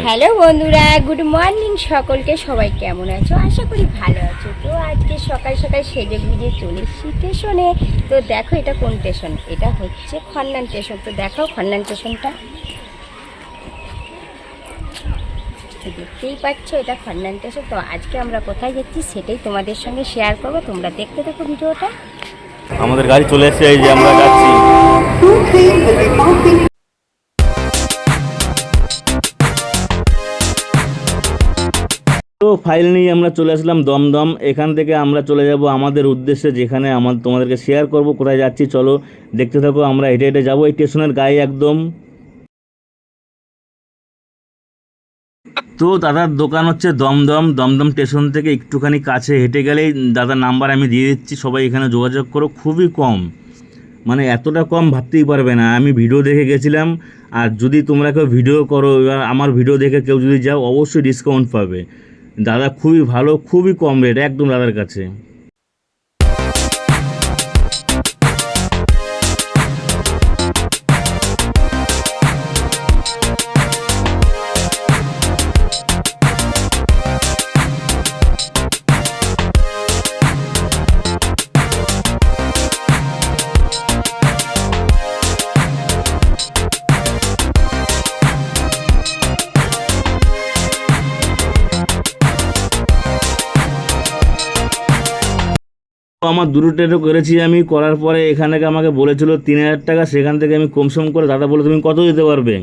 Hello বন্ধুরা good morning সকলকে। সবাই কেমন আছো? আশা করি ভালো আছো। তো আজকে সকাল সকাল সেজে গুজে চলে এসেছি স্টেশনে। তো দেখো এটা কোন স্টেশন? এটা হচ্ছে খন্নান স্টেশন। তো দেখো খন্নান স্টেশনটা। দেখতেই পাচ্ছ এটা খন্নান স্টেশন। তো আজকে আমরা কোথায় যাচ্ছি সেটাই তোমাদের সঙ্গে শেয়ার করব। তোমরা দেখতে থাকো ভিডিওটা। আমাদের গাড়ি চলে এসেছে এই যে আমরা যাচ্ছি। তো ফাইল নিয়ে আমরা চলে আসলাম দমদম। এখান থেকে আমরা চলে যাব আমাদের উদ্দেশ্যে, যেখানে আমার তোমাদেরকে শেয়ার করব, কোথায় যাচ্ছি, চলো দেখতে থাকো, আমরা হেঁটে হেঁটে যাব। এই স্টেশনের গায়ে একদম। তো দাদার দোকান হচ্ছে দমদম। দমদম স্টেশন থেকে একটুখানি কাছে হেঁটে গেলেই দাদার নাম্বার আমি দিয়ে দিচ্ছি, সবাই এখানে যোগাযোগ করো। খুবই কম। মানে এতটা কম ভাবতেই পারবে না। আমি ভিডিও দেখে গেছিলাম, আর যদি তোমরা কেউ ভিডিও করো আমার ভিডিও দেখে কেউ যদি যাও, অবশ্যই ডিসকাউন্ট পাবে। দাদা খুবই ভালো খুবই কম রেট একদম দাদার কাছে। আমার দুটো টেটো করেছি আমি, করার পরে এখানে আমাকে বলেছিল তিন হাজার টাকা, সেখান থেকে আমি কমসম করে, দাদা বলে তুমি কত দিতে পারবে?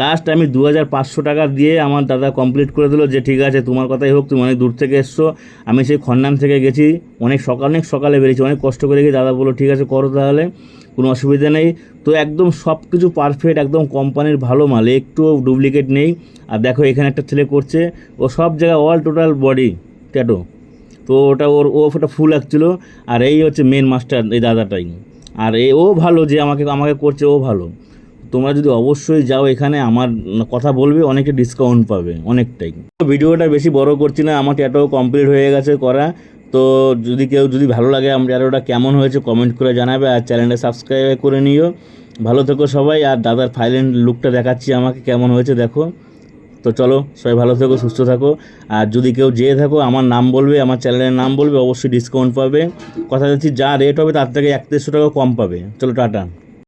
লাস্ট আমি দু হাজার পাঁচশো টাকা দিয়ে আমার দাদা কমপ্লিট করে দিলো, যে ঠিক আছে, তোমার কথাই হোক, তুমি অনেক দূর থেকে এসছো। আমি সেই খন্নান থেকে গেছি, অনেক সকাল, অনেক সকালে বেরিয়েছি, অনেক কষ্ট করে গিয়ে দাদা বলল, ঠিক আছে, করো তাহলে, কোনো অসুবিধা নেই। তো একদম সব কিছু পারফেক্ট একদম কোম্পানির ভালো মাল, একটুও ডুপ্লিকেট নেই। আর দেখো, এখানে একটা ছেলে করছে, ও সব জায়গায় অল টোটাল বডি ট্যাটো তো ওটা ওর, ও ওটা ফুল লাগছিল আর এই হচ্ছে মেন মাস্টার এই দাদাটাই। আর এ, ও ভালো যে আমাকে আমাকে করছে, ও ভালো। তোমরা যদি অবশ্যই যাও এখানে, আমার কথা বলবে, অনেকে ডিসকাউন্ট পাবে, অনেকটাই। ভিডিওটা বেশি বড় করছি না আমার ট্যাটো কমপ্লিট হয়ে গেছে করা। তো যদি কেউ, যদি ভালো লাগে, আমার ট্যাটোটা কেমন হয়েছে কমেন্ট করে জানাবে, আর চ্যানেলটা সাবস্ক্রাইব করে নিও। ভালো থেকো সবাই, আর দাদার ফাইলেন্ট লুকটা দেখাচ্ছি, আমাকে কেমন হয়েছে, দেখো। তো চলো, সবাই ভালো থেকো, সুস্থ থাকো। আর যদি কেউ যেয়ে থাকো, আমার নাম বলবে, আমার চ্যানেলের নাম বলবে, অবশ্যই ডিসকাউন্ট পাবে। কথা যাচ্ছি যা রেট হবে তার থেকে এক টাকা কম পাবে। চলো, টাটা।